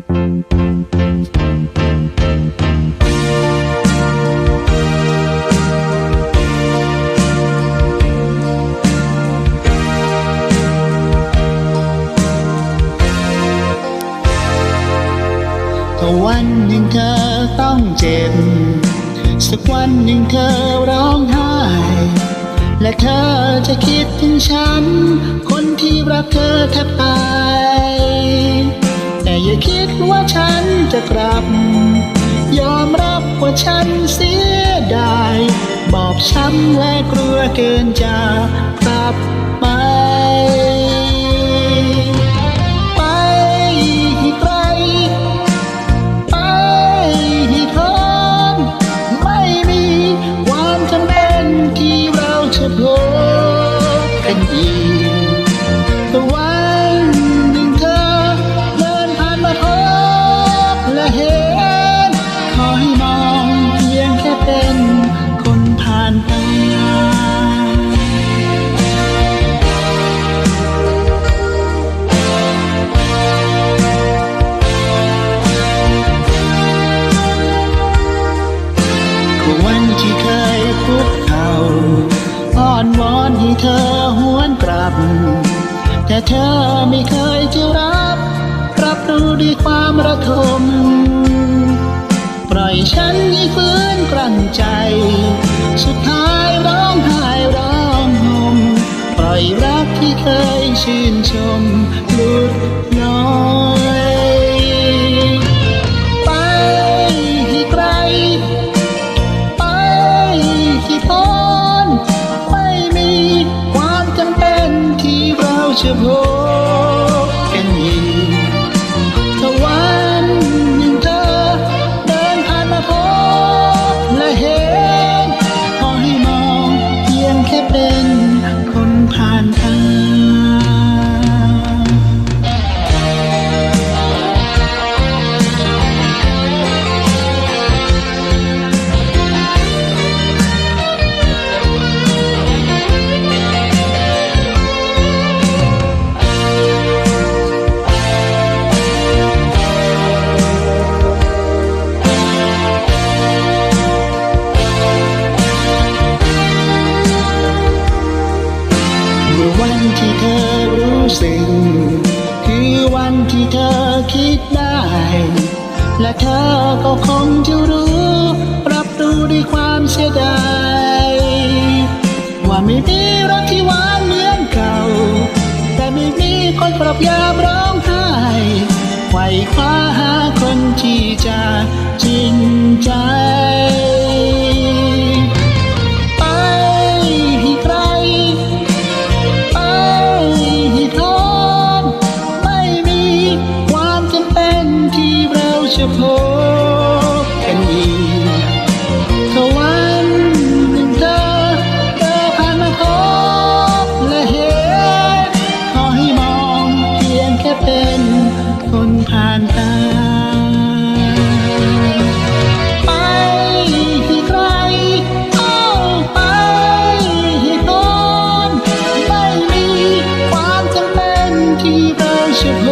ถ้าวันหนึ่งเธอต้องเจ็บ สักวันหนึ่งเธอร้องไห้ และเธอจะคิดถึงฉัน คนที่รักเธอแทบตาย อย่าคิดว่าฉันจะกลับ ยอมรับว่าฉันเสียดาย บอบช้ำและกลัวเกินจะกลับไป อนวอนให้เธอหวนกลับ แต่เธอไม่เคยจะรับ รับรู้ด้วยความระทม ปล่อยฉันให้ฟื้นกลั้นใจ สุดท้ายร้องไห้ร้อง เร รู้สึกคือวันที่เธอคิดได้ และเธอก็คงจะรู้ รับรู้ด้วยความเสียดายว่าไม่มีรักที่หวานเหมือนเก่า แต่ไม่มีคนปรับยามร้องไห้ไขว่คว้าหา กันอีกวันหนึ่งเธอเธอผ่านมาพบและเห็นขอให้มองเพียงแค่เป็นคนผ่านตาที่เราชอบ